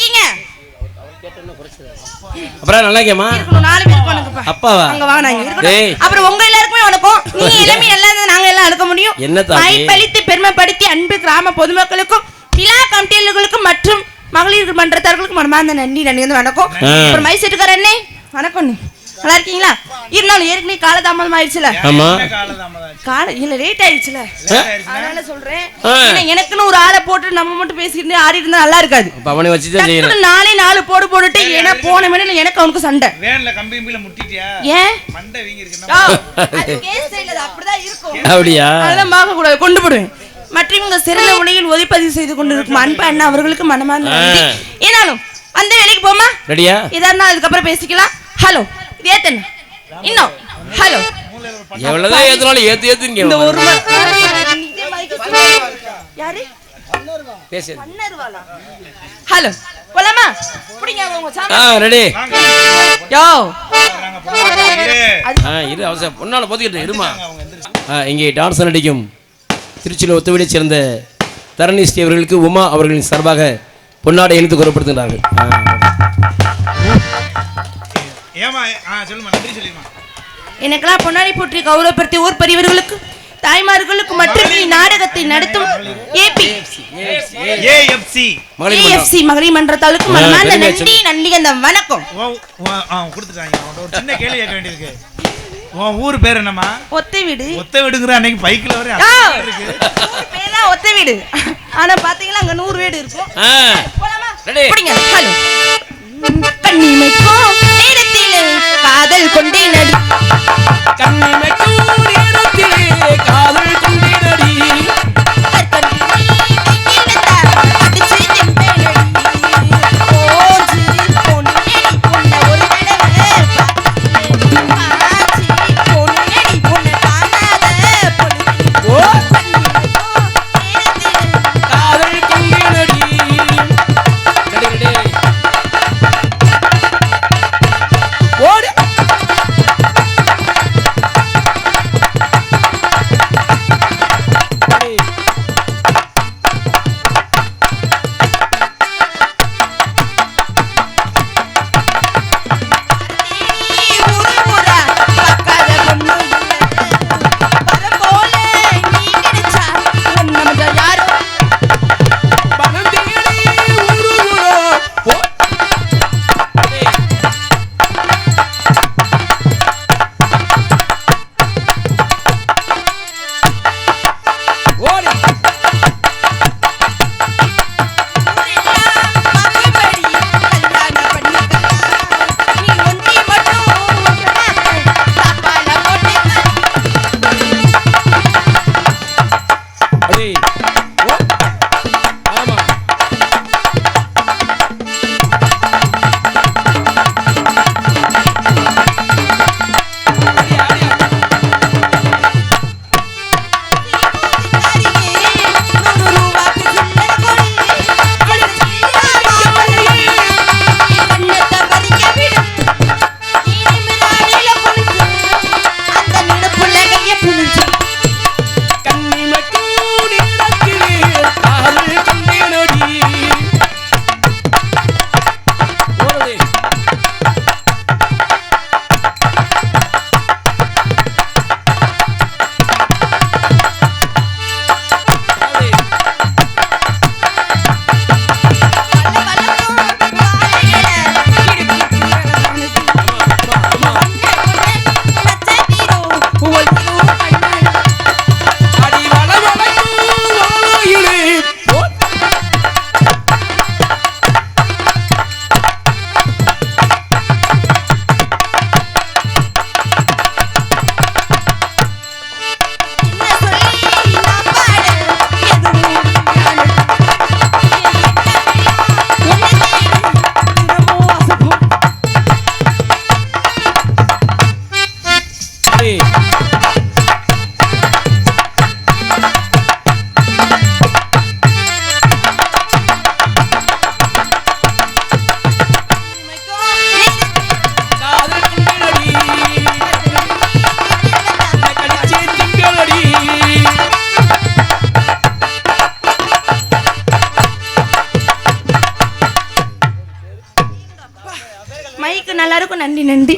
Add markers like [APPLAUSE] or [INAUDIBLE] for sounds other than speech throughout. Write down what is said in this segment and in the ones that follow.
இருக்கீங்க? அப்புறம் நல்லா கேமா நாலு பேருக்கு வணக்கம்ப்பா அப்பாவா? அங்க இங்க டேய். இருக்கணும் அப்புறம் உங்க எல்லாருக்குமே வணக்கம். நீ [LAUGHS] எல்லாமே எல்லாம் நாங்க எல்லாம் எடுக்க முடியும். என்ன? மைப்பளித்து பெருமைப்படுத்தி அன்பு கிராம பொதுமக்களுக்கும் விழா கமிட்டியர்களுக்கும் மற்றும் மகளிர் மன்றத்தார்களுக்கும் மனமார்ந்த நன்றி. நன்றி வந்து வணக்கம். அப்புறம் மைசெட்டுக்கார அண்ணே. வணக்கம். நல்லா இருக்கீங்களா? இருந்தாலும் ஏற்கனவே காலதாமதம் ஆயிடுச்சுல. ஆமா. கால இல்ல லேட் ஆயிடுச்சுல? அதனால சொல்றேன். எனக்குன்னு ஒரு ஆளை போட்டு நம்ம மட்டும் பேசிக்கிட்டு ஆடி இருந்தா நல்லா இருக்காது. அவனை வச்சு தான் டக்குனு நாலே போடு போட்டுட்டு ஏன்னா போன மினிட்ல எனக்கு அவனுக்கு சண்டை. வேன்ல கம்பி கம்பியில முட்டிட்டியா? ஏன்? மண்டை வீங்கி இருக்கு அப்படிதான் இருக்கும். அப்படியா? அதெல்லாம் பார்க்கக்கூடாது, கொண்டு போடுவேன். மற்றும் இங்க சிறந்த முறையில் ஒளிப்பதிவு செய்து கொண்டிருக்கும் அன்பு அண்ணா அவர்களுக்கு மனமார்ந்த நன்றி. ஏனாலும் அந்த வேலைக்கு போமா? ரெடியா? இதா இருந்தா அதுக்கப்புறம் பேசிக்கலாம். ஹலோ. இது ஏத்தன. இன்னும் ஹலோ. எவ்வளவுதான் ஏத்துனாலும் ஏத்து ஏத்துங்க இந்த ஒரு ம- இதே mic சொல்லு. யாரு? பேசு. பன்னருவாளா ஹலோ. போலாமா? பிடிங்க உங்க ஆ சாமி ரெடி. யோ. ஆ இரு அவசரம் பொண்ணால போத்திக்கிட்டு இருமா. இங்கே டான்ஸ் நடிக்கும் திருச்சியில் ஒத்துவிடைச் சேர்ந்த தரணி ஸ்ரீ அவர்களுக்கு உமா அவர்களின் சார்பாக பொன்னாடை இணைத்து கூறப்படுத்துகிறார்கள். ஏமா ஆ சொல்லுமா நன்றி எனக்கெல்லாம் பொன்னாடி போற்றி கௌரவப்படுத்தி ஊர் பெரியவர்களுக்கு தாய்மார்களுக்கு மற்றும் நாடகத்தை நடத்தும் ஏபி. ஏஎஃப்சி மகளிர் மன்றம். ஏஎஃப்சி மகளிர் மன்றத்தாளுக்கு ஆ, மனமார்ந்த நன்றி நன்றி அந்த வணக்கம். கொடுத்துட்டாங்க. அவன்கிட்ட ஒரு சின்ன கேள்வி கேட்க வேண்டியிருக்கு. உன் ஊர் பேர் என்னம்மா? ஒத்தை வீடு ஒத்த விடுங்கிற அன்னைக்கு பைக்ல வர பேர்தான் ஒத்தை வீடு ஆனா பாத்தீங்கன்னா அங்க நூறு வீடு இருக்கும். போலாமா? Ready. கண்ணிமைக்கும்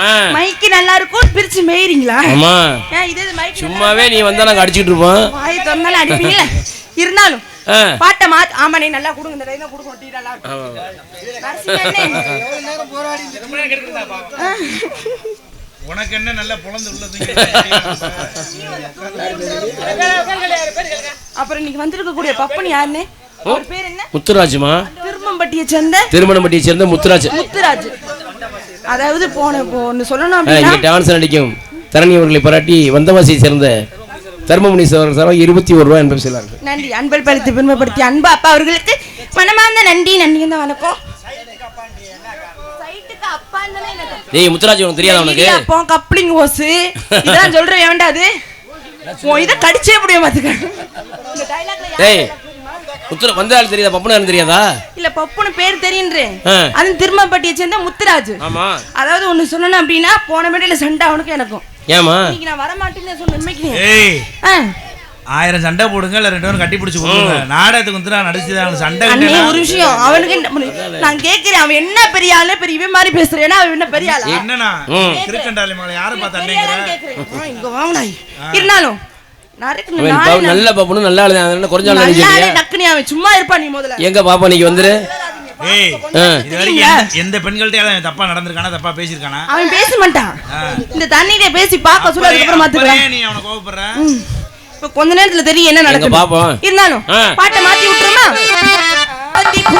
ஆ. மைக்கு நல்லா இருக்கும் பிரிச்சு மேயிறீங்களா? ஆமா. இதே மைக் சும்மாவே நீ வந்தா நாங்க அடிச்சிட்டு இருப்போம் வாய் திறந்தாலும் அடிப்பீங்கல்ல? [LAUGHS] இருந்தாலும். பாட்டை மாத் ஆமா நீ நல்லா கொடுங்க இந்த லைனை கொடுங்க டீ நல்லா இருக்கும். உனக்கு என்ன நல்ல புலந்து உள்ளது? அப்புறம் இன்னைக்கு வந்திருக்கக்கூடிய பப்பன் யாருன்னு? பேர் என்ன? முத்துராஜுமா. திருமம்பட்டியை சேர்ந்த திருமணப்பட்டியை சேர்ந்த முத்துராஜ். முத்துராஜ். அதாவது போன இப்போ ஒன்று சொல்லணும் அப்படின்னா இங்கே டான்ஸ் நடிக்கும் தரணி அவர்களை பாராட்டி வந்தவாசியை சேர்ந்த தர்மமுனி சார் சார் இருபத்தி ஒரு ரூபாய் என்பது சொல்லார்கள் நன்றி. அன்பல் படுத்தி பெருமைப்படுத்தி அன்பா அப்பா அவர்களுக்கு மனமார்ந்த நன்றி நன்றி தான் வணக்கம். ஏய் முத்துராஜ் உனக்கு தெரியாதா உனக்கு? அப்போ கப்ளிங் ஓசு இதான் சொல்றேன் வேண்டாது இதை கடிச்சே முடியும் பாத்துக்க டேய் முத்துரா வந்த ஆள் தெரியாதா? பப்பனாரு தெரியாதா? இல்ல பப்புன்னு பேர் தெரியுன்றேன் ஆ. அது திருமம்பட்டியை சேர்ந்த முத்துராஜ். ஆமா. அதாவது ஒண்ணு சொல்லணும் அப்படின்னா போன மேடையில சண்டை அவனுக்கும் எனக்கும். ஏமா இன்னைக்கு நான் வர மாட்டேன்னு சொன்ன. ஆயிரம் சண்டை போடுங்க இல்ல ரெண்டு பேரும் கட்டி பிடிச்சு கொடுங்க நாடகத்துக்கு வந்து நான் நடிச்சுதான் சண்டை அண்ணே ஒரு விஷயம். அவனுக்கு நான் கேக்குறேன் அவன் என்ன பெரிய ஆளு? பெரிய இவன் மாதிரி பேசுறேன்னா அவன் என்ன பெரிய ஆளா? என்னண்ணா? ம். திருக்கண்டாளி மலை யாரை பார்த்து இங்க இருந்தாலும் நல்ல பாப்பனும் நல்ல ஆளு தான் குறைஞ்ச ஆள் அவன் சும்மா இருப்பான் நீ முதல்ல. எங்க பாப்பா நீங்க வந்துரு? எந்த- பெண்கள்ட்ட தப்பா நடந்திருக்கானா தப்பா பேசியிருக்கானா? அவன் பேச மாட்டான். இந்த தண்ணியில பேசி பார்க்க சொல்ல அதுக்கப்புறம் மாத்துக்கலாம் நீ அவனை கோவப்படுற? இப்ப கொஞ்ச நேரத்துல தெரியும் என்ன நடக்குது பாப்போம். இருந்தாலும். பாட்டை மாத்தி விட்டுருமா? பத்தி பூ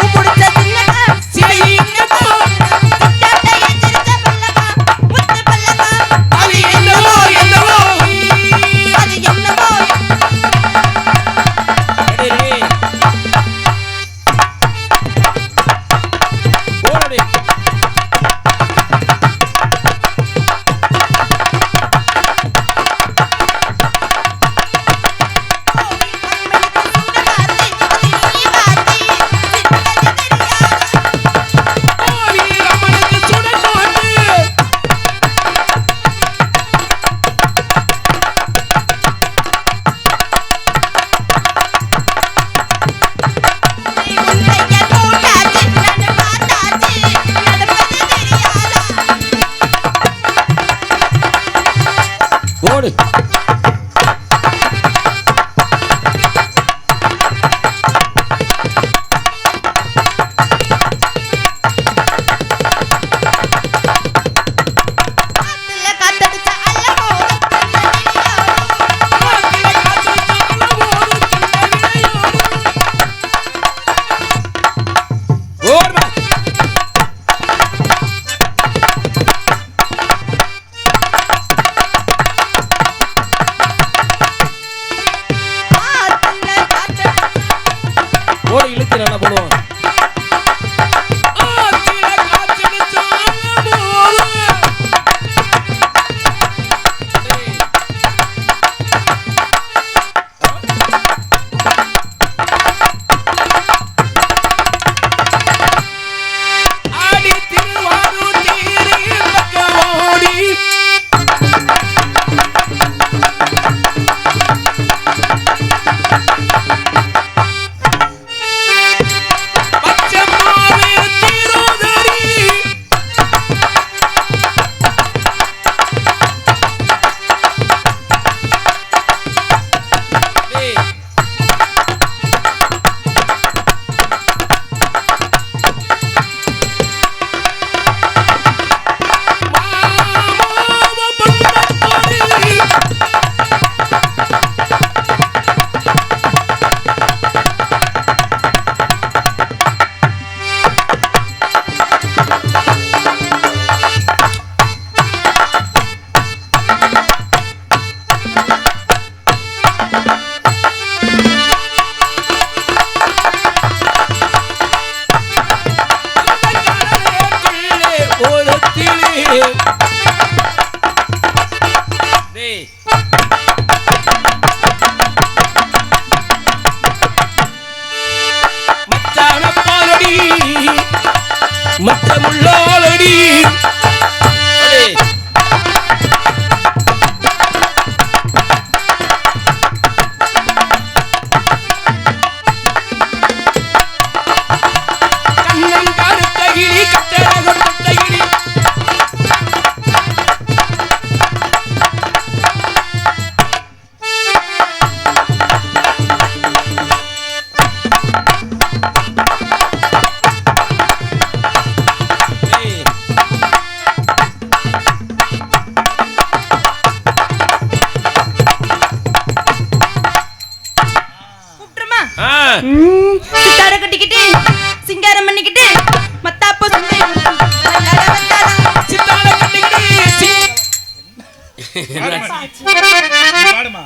[LAUGHS] பாடுமா?